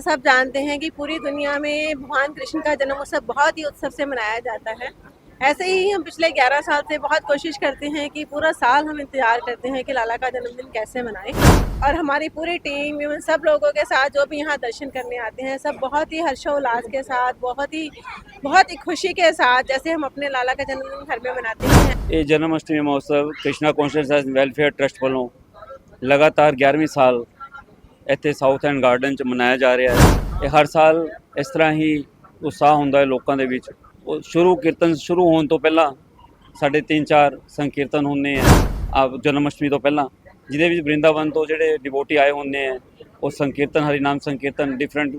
जैसे सब जानते हैं कि पूरी दुनिया में भगवान कृष्ण का जन्मोत्सव बहुत ही उत्सव से मनाया जाता है। ऐसे ही हम पिछले 11 साल से बहुत कोशिश करते हैं कि पूरा साल हम इंतज़ार करते हैं कि लाला का जन्मदिन कैसे मनाएँ। और हमारी पूरी टीम, इवन सब लोगों के साथ जो भी यहाँ दर्शन करने आते हैं, सब बहुत ही हर्षोल्लास के साथ, बहुत ही बहुत ही खुशी के साथ जैसे हम अपने लाला का जन्मदिन घर में मनाते हैं। ये जन्माष्टमी महोत्सव कृष्णा कॉन्शियस वेलफेयर ट्रस्ट वालों लगातार ग्यारहवीं साल ਇੱਥੇ ਸਾਊਥ ਐਂਡ ਗਾਰਡਨ ਚ ਮਨਾਇਆ ਜਾ ਰਿਹਾ ਹੈ। ਇਹ ਹਰ ਸਾਲ ਇਸ ਤਰ੍ਹਾਂ ਹੀ ਉਤਸ਼ਾਹ ਹੁੰਦਾ ਹੈ ਲੋਕਾਂ ਦੇ ਵਿੱਚ। ਉਹ ਸ਼ੁਰੂ ਕੀਰਤਨ ਸ਼ੁਰੂ ਹੋਣ ਤੋਂ ਪਹਿਲਾਂ ਸਾਡੇ 3-4 ਸੰਕੀਰਤਨ ਹੁੰਦੇ ਆ ਆ ਜਨਮ ਅਸ਼ਟਮੀ ਤੋਂ ਪਹਿਲਾਂ, ਜਿਹਦੇ ਵਿੱਚ ਬ੍ਰਿੰਦਾਵਨ ਤੋਂ ਜਿਹੜੇ ਡਿਵੋਟੀ ਆਏ ਹੁੰਦੇ ਆ, ਉਹ ਸੰਕੀਰਤਨ ਹਰੀ ਨਾਮ ਸੰਕੀਰਤਨ ਡਿਫਰੈਂਟ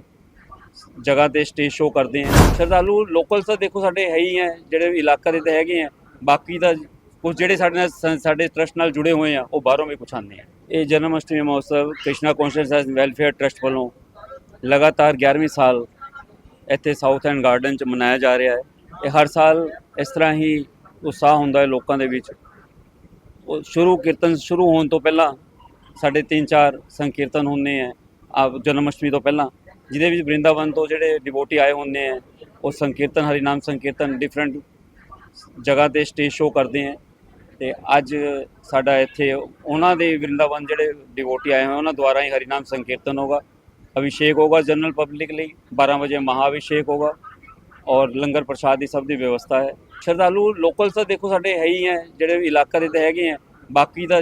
ਜਗ੍ਹਾ ਤੇ ਸਟੇਜ ਸ਼ੋਅ ਕਰਦੇ ਆ। ਸ਼ਰਧਾਲੂ ਲੋਕਲ ਤਾਂ ਦੇਖੋ ਸਾਡੇ ਹੈ ਹੀ ਹੈ ਜਿਹੜੇ ਇਲਾਕਾ ਦੇ ਤਾਂ ਹੈਗੇ ਆ, ਬਾਕੀ ਦਾ ਕੁਝ ਜਿਹੜੇ ਸਾਡੇ ਨਾਲ ਸ- ਸਾਡੇ ਟਰਸਟ ਨਾਲ ਜੁੜੇ ਹੋਏ ਆ, ਉਹ ਬਾਹਰੋਂ ਵੀ ਕੁਛ ਆਉਂਦੇ ਆ। ਇਹ ਜਨਮ ਅਸ਼ਟਮੀ ਮਹੋਤਸਵ, ਕ੍ਰਿਸ਼ਨਾ ਕੌਂਸ਼ੀਅਸ ਵੈਲਫੇਅਰ ਟਰਸਟ ਵੱਲੋਂ ਲਗਾਤਾਰ 11ਵੀਂ ਸਾਲ ਇੱਥੇ ਸਾਊਥ ਐਂਡ ਗਾਰਡਨ ਚ ਮਨਾਇਆ ਜਾ ਰਿਹਾ ਹੈ। ਇਹ ਹਰ ਸਾਲ ਇਸ ਤਰ੍ਹਾਂ ਹੀ ਉਤਸ਼ਾਹ ਹੁੰਦਾ ਹੈ ਲੋਕਾਂ ਦੇ ਵਿੱਚ। ਉਹ ਸ਼ੁਰੂ ਕੀਰਤਨ ਸ਼ੁਰੂ ਹੋਣ ਤੋਂ ਪਹਿਲਾਂ ਸਾਡੇ 3-4 ਸੰਕੀਰਤਨ ਹੁੰਦੇ ਆ ਆ ਜਨਮ ਅਸ਼ਟਮੀ ਤੋਂ ਪਹਿਲਾਂ, ਜਿਹਦੇ ਵਿੱਚ ਬ੍ਰਿੰਦਾਵਨ ਤੋਂ ਜਿਹੜੇ ਡਿਵੋਟੀ ਆਏ ਹੁੰਦੇ ਆ, ਉਹ ਸੰਕੀਰਤਨ ਹਰੀ ਨਾਮ ਸੰਕੀਰਤਨ ਡਿਫਰੈਂਟ ਜਗ੍ਹਾ ਤੇ ਸਟੇਜ ਸ਼ੋਅ ਕਰਦੇ ਆ। ਤੇ ਅੱਜ ਸਾਡਾ ਇੱਥੇ ਉਹਨਾਂ ਦੇ ਵਰਿੰਦਾਵਨ ਜਿਹੜੇ ਡਿਵੋਟੀ ਆਏ ਹੋਏ, ਉਹਨਾਂ ਦੁਆਰਾ ਹੀ ਹਰੀ ਨਾਮ ਸੰਕੀਰਤਨ ਹੋਗਾ, ਅਭਿਸ਼ੇਕ ਹੋਗਾ ਜਨਰਲ ਪਬਲਿਕ ਲਈ 12 ਵਜੇ ਮਹਾਅਭਿਸ਼ੇਕ ਹੋਗਾ ਔਰ ਲੰਗਰ ਪ੍ਰਸ਼ਾਦ ਦੀ ਸਭ ਦੀ ਵਿਵਸਥਾ ਹੈ। ਸ਼ਰਧਾਲੂ ਲੋਕਲ ਤਾਂ ਦੇਖੋ ਸਾਡੇ ਹੈ ਹੀ ਹੈ, ਜਿਹੜੇ ਇਲਾਕਾ ਦੇ ਤਾਂ ਹੈਗੇ ਆ, ਬਾਕੀ ਦਾ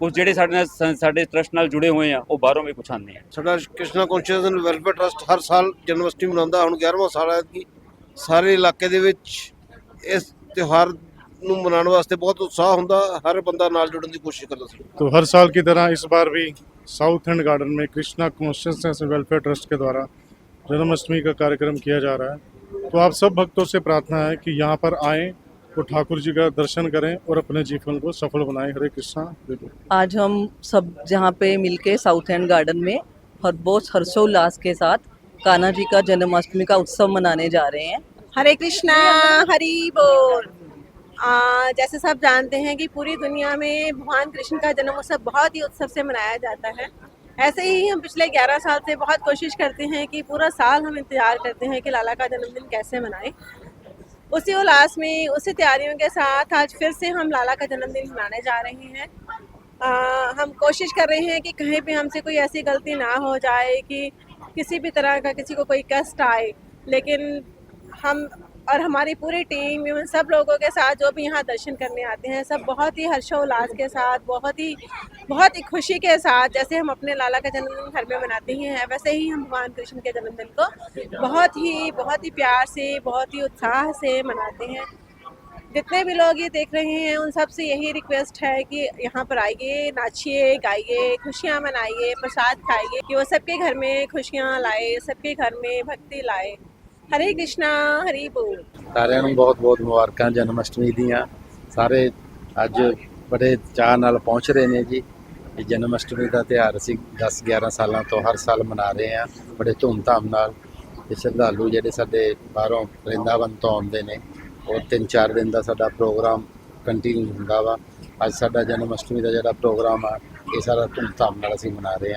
ਕੁਝ ਜਿਹੜੇ ਸਾਡੇ ਨਾਲ ਸਾਡੇ ਟਰਸਟ ਨਾਲ ਜੁੜੇ ਹੋਏ ਆ, ਉਹ ਬਾਹਰੋਂ ਵੀ ਕੁਛ ਆਉਂਦੇ ਆ। ਸਾਡਾ ਕ੍ਰਿਸ਼ਨਾ ਕੌਂਸ਼ੀਅਸ ਵੈਲਫੇਅਰ ਟਰਸਟ ਹਰ ਸਾਲ ਜਨਮ ਮਨਾਉਂਦਾ, ਹੁਣ 11ਵਾਂ ਸਾਲ ਹੈ ਕਿ ਸਾਰੇ ਇਲਾਕੇ ਦੇ ਵਿੱਚ ਇਸ ਤਿਉਹਾਰ ਨੂੰ ਮਨਾਉਣ ਵਾਸਤੇ ਬਹੁਤ ਉਤਸ਼ਾਹ ਹੁੰਦਾ ਹਰ ਬੰਦਾ ਨਾਲ ਜੁੜਨ ਦੀ ਕੋਸ਼ਿਸ਼ ਕਰਦਾ ਸੀ तो हर साल की तरह इस बार भी साउथ एंड गार्डन में कृष्णा कॉन्शियसनेस वेलफेयर ट्रस्ट के द्वारा जन्माष्टमी का कार्यक्रम किया जा रहा है तो आप सब भक्तों से प्रार्थना है कि यहाँ पर आएं तो ठाकुर जी का दर्शन करें और अपने जीवन को सफल बनाएं हरे कृष्णा हरे बोल। आज हम सब जहाँ पे मिलके साउथ एंड गार्डन में हर बहुत हर्षोल्लास के साथ कान्हा जी का जन्माष्टमी का उत्सव मनाने जा रहे हैं हरे कृष्णा हरि बोल आ, जैसे सब जानते हैं कि पूरी दुनिया में भगवान कृष्ण का जन्म उत्सव बहुत ही उत्सव से मनाया जाता है। ऐसे ही हम पिछले 11 साल से बहुत कोशिश करते हैं कि पूरा साल हम इंतज़ार करते हैं कि लाला का जन्मदिन कैसे मनाएँ। उसी उल्लास में उसी तैयारियों के साथ आज फिर से हम लाला का जन्मदिन मनाने जा रहे हैं। आ, हम कोशिश कर रहे हैं कि कहीं भी हमसे कोई ऐसी गलती ना हो जाए कि किसी भी तरह का किसी को कोई कष्ट आए लेकिन हम और हमारी पूरी टीम एवं सब लोगों के साथ जो भी यहाँ दर्शन करने आते हैं, सब बहुत ही हर्षोल्लास के साथ, बहुत ही बहुत ही खुशी के साथ, जैसे हम अपने लाला का जन्मदिन घर में मनाते ही हैं, वैसे ही हम भगवान कृष्ण के जन्मदिन को बहुत ही बहुत ही प्यार से, बहुत ही उत्साह से मनाते हैं। जितने भी लोग ये देख रहे हैं, उन सबसे यही रिक्वेस्ट है कि यहाँ पर आइए, नाचिए, गाइए, खुशियाँ मनाइए, प्रसाद खाइए, कि वो सबके घर में खुशियाँ लाए, सबके घर में भक्ति लाए। ਹਰੇ ਕ੍ਰਿਸ਼ਨਾ, ਹਰੀ ਬੋਲ ਸਾਰਿਆਂ ਨੂੰ ਬਹੁਤ-ਬਹੁਤ ਮੁਬਾਰਕਾਂ ਜਨਮ ਅਸ਼ਟਮੀ ਦੀਆਂ। ਸਾਰੇ ਅੱਜ ਬੜੇ ਚਾਹ ਨਾਲ ਪਹੁੰਚ ਰਹੇ ਨੇ ਜੀ। ਇਹ ਜਨਮ ਅਸ਼ਟਮੀ ਦਾ ਤਿਉਹਾਰ ਅਸੀਂ 10-11 ਸਾਲਾਂ ਤੋਂ ਹਰ ਸਾਲ ਮਨਾ ਰਹੇ ਹਾਂ। ਬੜੇ ਧੂਮ-ਧਾਮ ਨਾਲ ਤੇ ਸ਼ਰਧਾਲੂ ਜਿਹੜੇ ਸਾਡੇ ਬਾਹਰੋਂ ਵਰਿੰਦਾਵਨ ਤੋਂ ਆਉਂਦੇ ਨੇ, ਉਹ 3-4 ਦਿਨ ਦਾ ਸਾਡਾ ਪ੍ਰੋਗਰਾਮ ਕੰਟੀਨਿਊ ਹੁੰਦਾ ਵਾ। ਅੱਜ ਸਾਡਾ ਜਨਮ ਅਸ਼ਟਮੀ ਦਾ ਜਿਹੜਾ ਪ੍ਰੋਗਰਾਮ ਆ, ਇਹ ਸਾਰਾ ਧੂਮ-ਧਾਮ ਨਾਲ ਅਸੀਂ ਮਨਾ ਰਹੇ ਹਾਂ।